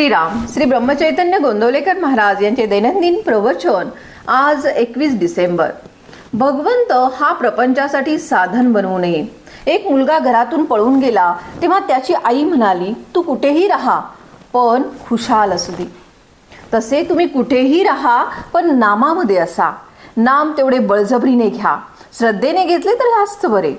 श्रीराम श्री ब्रह्मचैतन्य गोंदवलेकर महाराज यांचे दैनंदिन प्रवचन आज एकवीस डिसेंबर. भगवंत हा प्रपंचासाठी साधन बनवू नये. एक मुलगा घरातून पळून गेला तेव्हा त्याची आई म्हणाली तू कुठेही राहा पण खुशाल असू दे. तसे तुम्ही कुठेही राहा पण नामामध्ये असा. नाम तेवढे बळजबरीने घ्या. श्रद्धेने घेतले तर जास्त बरे.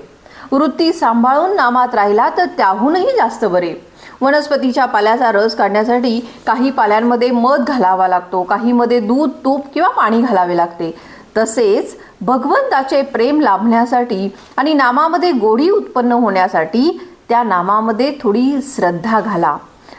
वृत्ती सांभाळून नामात राहिला तर त्याहूनही जास्त बरे. वनस्पतीच्या पाल्याचा रस काढण्यासाठी काही पाल्यांमध्ये मध घालावा लागतो. काहीमध्ये दूध तूप किंवा पाणी घालावे लागते. तसेच भगवंताचे प्रेम लाभण्यासाठी आणि नामामध्ये गोडी उत्पन्न होण्यासाठी त्या नामामध्ये थोडी श्रद्धा घाला.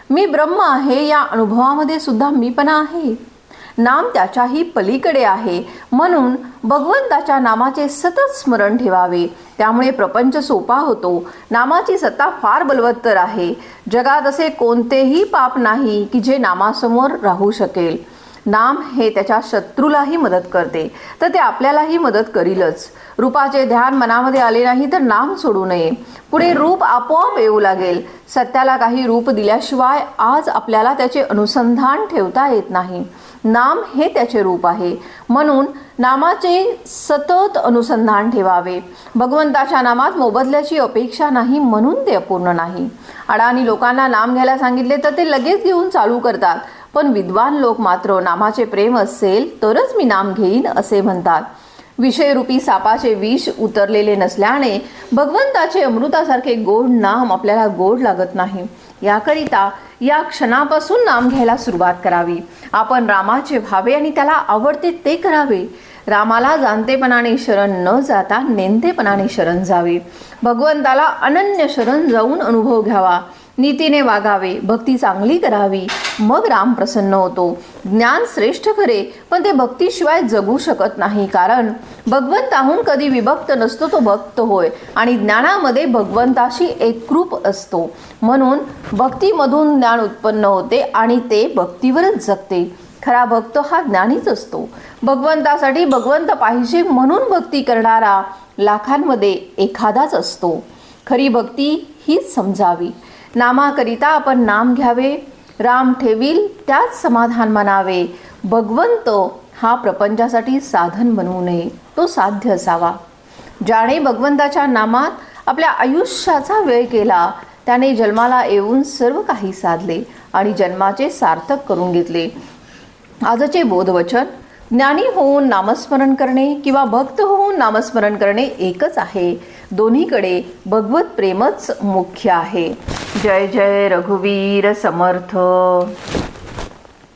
मी ब्रह्म आहे या अनुभवामध्ये सुद्धा मीपणा आहे. नाम त्याच्याही पलीकडे आहे. म्हणून भगवंताच्या नामाचे सतत स्मरण ठेवावे. त्यामुळे प्रपंच सोपा होतो. नामाची सत्ता फार बलवत्तर आहे. जगात असे कोणतेही पाप नाही की जे नामासमोर राहू शकेल. नाम हे त्याच्या शत्रूलाही मदत करते. तर ते आपल्यालाही मदत करीलच. रूपाचे ध्यान मनामध्ये आले नाही तर नाम सोडू नये. पुढे रूप आपोआप येऊ लागेल. सत्याला काही रूप दिल्याशिवाय आज आपल्याला त्याचे अनुसंधान ठेवता येत नाही. नाम हे त्याचे रूप आहे. म्हणून नामाचे सतत अनुसंधान ठेवावे. भगवंताच्या नामात मोबदल्याची अपेक्षा नाही म्हणून ते अपूर्ण नाही. अडाणी लोकांना नाम घ्यायला सांगितले तर ते लगेच घेऊन चालू करतात. पण विद्वान लोक मात्र नामाचे प्रेम असेल तरच मी नाम घेईन असे म्हणतात. विषयरूपी सापाचे विष उतरलेले नसल्याने भगवंताचे अमृतासारखे गोड नाम आपल्याला गोड लागत नाही. याकरिता या क्षणापासून नाम घ्यायला सुरुवात करावी. आपण रामाचे व्हावे आणि त्याला आवडते ते करावे. रामाला जाणतेपणाने शरण न जाता नेमतेपणाने शरण जावे. भगवंताला अनन्य शरण जाऊन अनुभव घ्यावा. नीतीने वागावे भक्ती चांगली करावी. मग राम प्रसन्न होतो. ज्ञान श्रेष्ठ खरे पण ते भक्तीशिवाय जगू शकत नाही. कारण भगवंताहून कधी विभक्त नसतो तो भक्त होय. आणि ज्ञानामध्ये भगवंताशी एकरूप असतो. म्हणून भक्तीमधून ज्ञान उत्पन्न होते आणि ते भक्तीवरच जगते. खरा भक्त हा ज्ञानीच असतो. भगवंतासाठी भगवंत पाहिजे म्हणून भक्ती करणारा लाखांमध्ये एखादाच असतो. खरी भक्ती हीच समजावी. नामाकरिता आपण नाम घ्यावे. राम ठेवील त्याच समाधान मानावे. भगवंत हा प्रपंचासाठी साधन बनवू नये तो साध्य असावा. ज्याने भगवंताच्या नामात आपल्या आयुष्याचा वेळ केला त्याने जन्माला येऊन सर्व काही साधले आणि जन्माचे सार्थक करून घेतले. आजचे बोधवचन ज्ञानी होऊन नामस्मरण करणे किंवा भक्त होऊन नामस्मरण करणे एकच आहे. दोन्हीकडे भगवत प्रेमच मुख्य आहे. जय जय रघुवीर समर्थ.